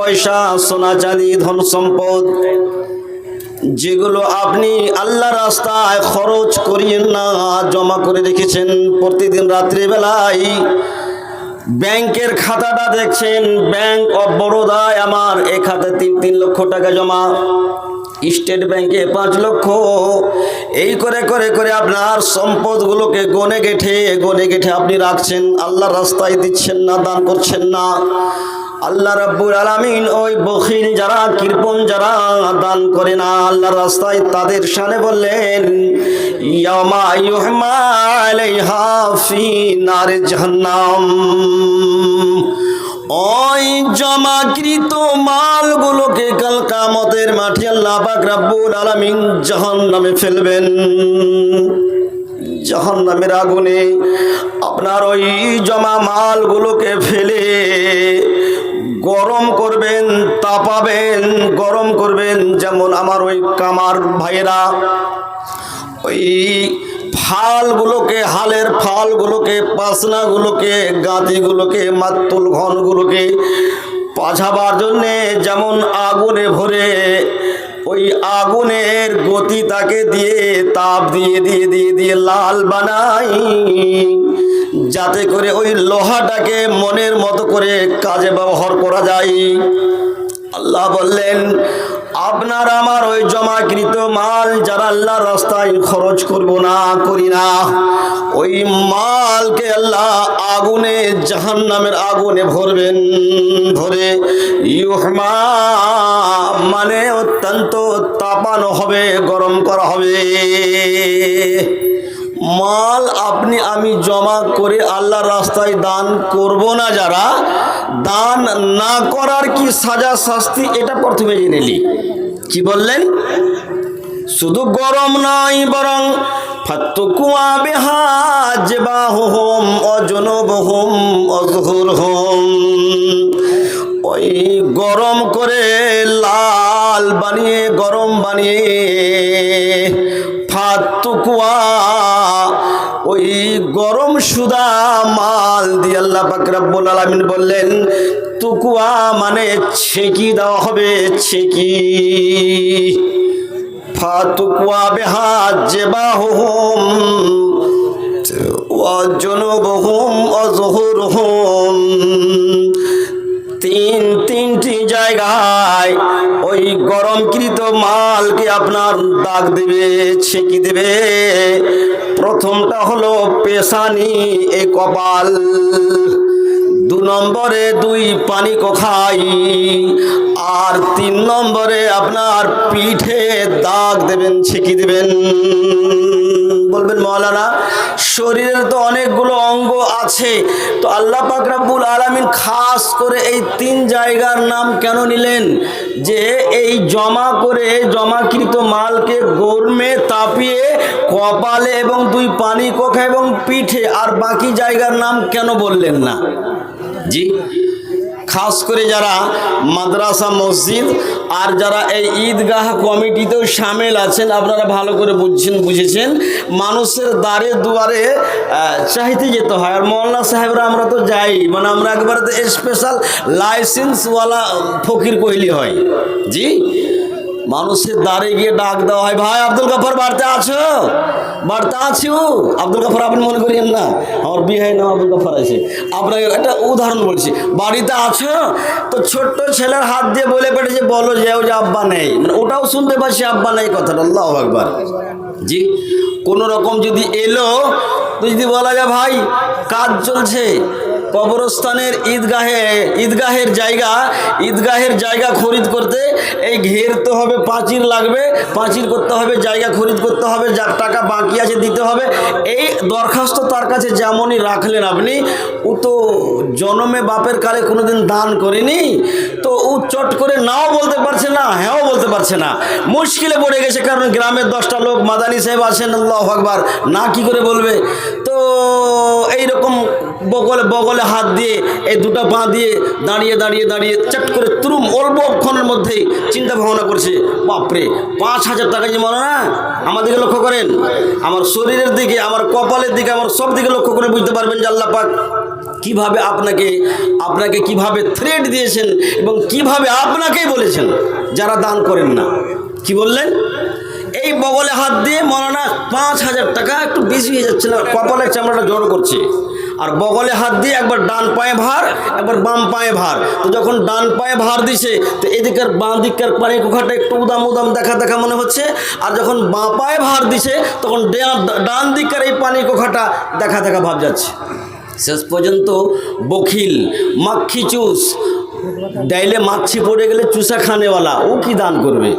পয়সা, সোনা, চাঁদি, ধন সম্পদ, যেগুলো আপনি আল্লাহ রাস্তায় খরচ করিয়েন না, জমা করে রেখেছেন প্রতিদিন রাত্রিবেলায়। ব্যাংকের খাতাটা দেখছেন, ব্যাংক অফ বরোদায় আমার এ খাতে তিন তিন লক্ষ টাকা জমা। স্টেট ব্যাংকে পাঁচ লক্ষ। এই করে করে করে আপনার সম্পদগুলোকে গনে গেঠে গনে গেঠে আপনি রাখছেন, আল্লাহর রাস্তায় দিচ্ছেন না, দান করছেন না। আল্লাহ রাব্বুল আলামিন ওই বখিল যারা, কৃপণ যারা দান করে না, আল্লাহর রাস্তায় তাদের শানে বললেন, ইয়ামা ইউহমা আলাইহা ফি নারে জাহান্নাম। ওই জমাকৃত মালগুলোকে কাল কামতের মাঠে আল্লাহ পাক রাব্বুল আলামিন জাহান্নামে ফেলবেন। জাহান্নামের আগুনে আপনার ওই জমা মালগুলোকে ফেলে গরম করবেন, তাপাবেন, গরম করবেন, যেমন আমার ওই কামার ভাইয়েরা। ওই ফালগুলোকে, হালের ফালগুলোকে, পাসনাগুলোকে গাঁতিগুলোকে মাতুল ঘনগুলোকে পাঝাবার জন্যে যেমন আগুনে ভরে, ওই আগুনের গতি তাকে দিয়ে তাপ দিয়ে দিয়ে দিয়ে দিয়ে লাল বানাই। যাতে করে ওই লোহাটাকে মনের মতো করে কাজে ব্যবহার করা যায়। আল্লাহ বললেন, আপনার আমার ওই জমাকৃত মাল যারা আল্লাহ রাস্তায় খরচ করব না, করি না। ওই মালকে আল্লাহ আগুনে জাহান নামের আগুনে ভরবেন, ভরে ইউহমা মানে অত্যন্ত তাপানো হবে, গরম করা হবে। মাল আপনি, আমি জমা করে আল্লাহর রাস্তায় দান করব না যারা? দান না করার কি সাজা শাস্তি? এটা প্রথমে জেনে নিলি কি বললেন? শুধু গরম নয় বরং হোম ওই গরম করে লাল বানিয়ে, গরম বানিয়ে ফাতুকুয়া ওই গরম সুদা মাল দিয়ে আল্লাহ পাক রব্বুল আলামিন বললেন তুকুয়া মানে ছেকি দেওয়া হবে, ছেকি। ফাতুকুয়া বেহা জেবাহুম অজনবহুম অজহুরহুম তিন জায়গায় ওই গরমকৃত মালকে আপনার দাগ দেবে, ছেঁকি দেবে। প্রথমটা হলো পেশানি এ কপাল, দু নম্বরে দুই পানি কখাই, আর তিন নম্বরে আপনার পিঠে দাগ দেবেন, ছেঁকি দেবেন। বলবেন মৌলানা শরীরের তো অনেকগুলো অঙ্গ আছে, তো আল্লাহ পাকরাবুল আলমিন খাস করে এই তিন জায়গার নাম কেন নিলেন? যে এই জমা করে জমাকৃত মালকে গরমে তাপিয়ে কপালে এবং দুই পানি কোখা এবং পিঠে আর বাকি জায়গার নাম কেন বললেন না? জি খাস করে যারা মাদ্রাসা, মসজিদ আর যারা এই ঈদগাহ কমিটিতেও সামিল আছেন, আপনারা ভালো করে বুঝছেন, বুঝেছেন। মানুষের দ্বারে দুয়ারে চাহিতে যেতে হয়। আর মৌলানা সাহেবরা আমরা তো যাই মানে আমরা একবারে স্পেশাল লাইসেন্সওয়ালা ফকির কহিলি হয়। জি? মানুষের দ্বারে গিয়ে ডাক দেওয়া হয়, ভাই, আব্দুল গাফার বাড়িতে আছো? বাড়িতে আছো আব্দুল গাফার, আপনি মনে করিয়েন না, আমার বিয়ে হয় না আব্দুল গাফার আছে। আপনাকে একটা উদাহরণ বলছি, বাড়িতে আছো? তো ছোট্ট ছেলের হাত দিয়ে বলে পেটে যে, বলো, যে ও যে আব্বা নেই। মানে ওটাও শুনতে পাচ্ছি আব্বা নেই, কথাটা, আল্লাহ একবার জি কোনো রকম যদি এলো, তো যদি বলা যায়, ভাই, কাজ চলছে। কবরস্থানের ঈদগাহে, ঈদগাহের জায়গা ঈদগাহের জায়গা খরিদ করতে এই ঘেরতে হবে পাঁচির লাগবে পাঁচির করতে হবে, জায়গা খরিদ করতে হবে যার টাকা বাকি আছে দিতে হবে। এই দরখাস্ত তার কাছে যেমনই রাখলেন আপনি, ও তো জনমে বাপের কালে কোনোদিন দান করেনি, তো ও চট করে নাও বলতে পারছে না, হ্যাঁও বলতে পারছে না। মুশকিলে পড়ে গেছে, কারণ গ্রামের দশটা লোক, মাদানি সাহেব আছেন, আল্লাহ আকবার, না কি করে বলবে? তো এইরকম বগলে বগলে হাত দিয়ে, এই দুটো পা দিয়ে দাঁড়িয়ে দাঁড়িয়ে দাঁড়িয়ে চট করে তুরুম অল্পক্ষণের মধ্যেই চিন্তা ভাবনা করছে, বাপরে, পাঁচ হাজার টাকা যে মনে না? আমার দিকে লক্ষ্য করেন। আমার শরীরের দিকে, আমার কপালের দিকে, আমার সব দিকে লক্ষ্য করে বুঝতে পারবেন যে আল্লাহ পাক কীভাবে আপনাকে আপনাকে কীভাবে থ্রেড দিয়েছেন এবং কীভাবে আপনাকেই বলেছেন। যারা দান করেন না, কি বললেন? এই বগলে হাত দিয়ে মরানা পাঁচ হাজার টাকা একটু বেশি হয়ে যাচ্ছে না, কপালের চামড়াটা জড়ো করছে। আর বগলে হাত দিয়ে একবার ডান পায়ে ভার, একবার বাম পায়ে ভার। তো যখন ডান পায়ে ভার দিছে, তো এদিকের বাঁ দিককার পানি কোখাটা একটু উদাম উদাম দেখা দেখা মনে হচ্ছে। আর যখন বাঁ পায়ে ভার দিছে, তখন ডান দিককার এই পানি কোখাটা দেখা দেখা ভাব যাচ্ছে। শেষ পর্যন্ত বখিল মাক্ষি চুষ। ডাইলে মাছি পড়ে গেলে চুষা খানেওয়ালা, ও কি দান করবে?